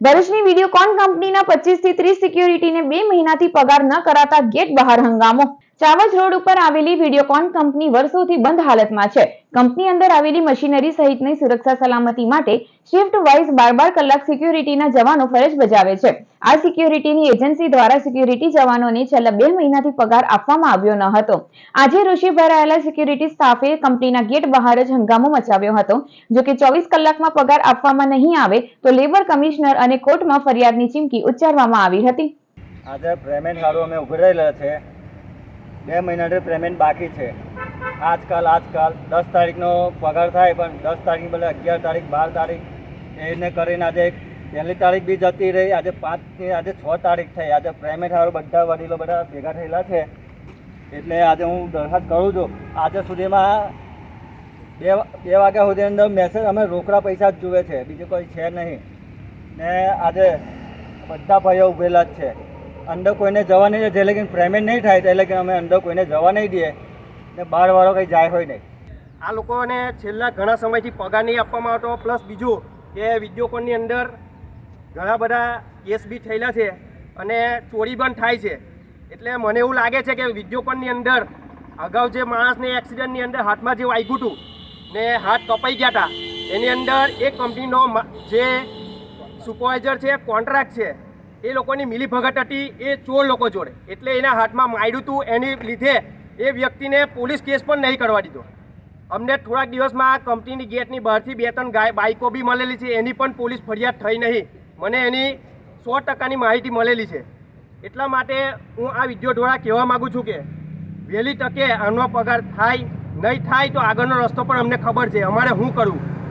ભરૂચની વિડીયોકોન કંપનીના પચીસથી ત્રીસ સિક્યુરિટીને બે મહિનાથી પગાર ન કરાતા ગેટ બહાર હંગામો? ચાવજ રોડ ઉપર આવેલી વિડીયોકોન કંપની વર્ષોથી બંધ હાલતમાં છે. કંપની અંદર આવેલી મશીનરી સહિતની સુરક્ષા સલામતી માટે શિફ્ટ વાઇઝ બાર બાર કલાક સિક્યુરિટીના જવાનો ફરજ બજાવે છે. આ સિક્યુરિટીની એજન્સી દ્વારા સિક્યુરિટી જવાનોને છેલ્લા બે મહિનાથી પગાર આપવામાં આવ્યો ન હતો. આજે ઋષિ ભરાયેલા સિક્યુરિટી સ્ટાફે કંપનીના ગેટ બહાર જ હંગામો મચાવ્યો હતો. જો કે ચોવીસ કલાકમાં પગાર આપવામાં નહીં આવે, તો લેબર કમિશનર અને કોર્ટમાં ફરિયાદની ચીમકી ઉચ્ચારવામાં આવી હતી. આજે પેમેન્ટ સારું અમે ઉઘરાયેલા છે. બે મહિનાથી પેમેન્ટ બાકી છે. આજકાલ આજકાલ. દસ તારીખનો પગાર થાય પણ દસ તારીખ બદલે અગિયાર તારીખ, બાર તારીખ એને કરીને આજે પહેલી તારીખ બી જતી રહી, આજે પાંચથી આજે છ તારીખ થઈ. આજે પેમેન્ટ સારું બધા વડીલો બધા ભેગા થયેલા છે. એટલે આજે હું દરખાસ્ત કરું છું. આજે સુધીમાં બે બે વાગ્યા સુધી અંદર મેસેજ અમે રોકડા પૈસા જ જુએ છે. બીજું કોઈ છે નહીં. ને આજે બધા ભાઈઓ ઉભેલા જ છે. અંદર કોઈને જવા નહીં જે લગીન પેમેન્ટ નહીં થાય એટલે કે અમે અંદર કોઈને જવા નહીં દઈએ. ને બાર વાળો કંઈ જાય હોય નહીં. આ લોકોને છેલ્લા ઘણા સમયથી પગાર નહીં આપવામાં આવતો, પ્લસ બીજું કે વિડીયોકોનની અંદર ઘણા બધા કેસ બી થયેલા છે અને ચોરી પણ થાય છે. એટલે મને એવું લાગે છે કે વિડીયોકોનની અંદર અગાઉ જે માણસને એક્સિડન્ટની અંદર હાથમાં જે વાગ્યું હતું, ને હાથ કપાઈ ગયા હતા એની અંદર એ કંપનીનો જે સુપરવાઇઝર છે, કોન્ટ્રાક્ટ છે એ લોકોની મિલીભગત હતી, એ ચોર લોકો જોડે. એટલે એના હાથમાં માર્યું હતું એની લીધે એ વ્યક્તિને પોલીસ કેસ પણ નહીં કરવા દીધો. અમને થોડાક દિવસમાં આ કંપનીની ગેટની બહારથી બે ત્રણ ગાય બાઇકો બી મળેલી છે, એની પણ પોલીસ ફરિયાદ થઈ નહીં. મને એની સો ટકાની માહિતી મળેલી છે. એટલા માટે હું આ વીડિયો દ્વારા કહેવા માગું છું કે, વહેલી તકે આનો પગાર થાય, નહીં થાય તો આગળનો રસ્તો પણ અમને ખબર છે. અમારે શું કરવું?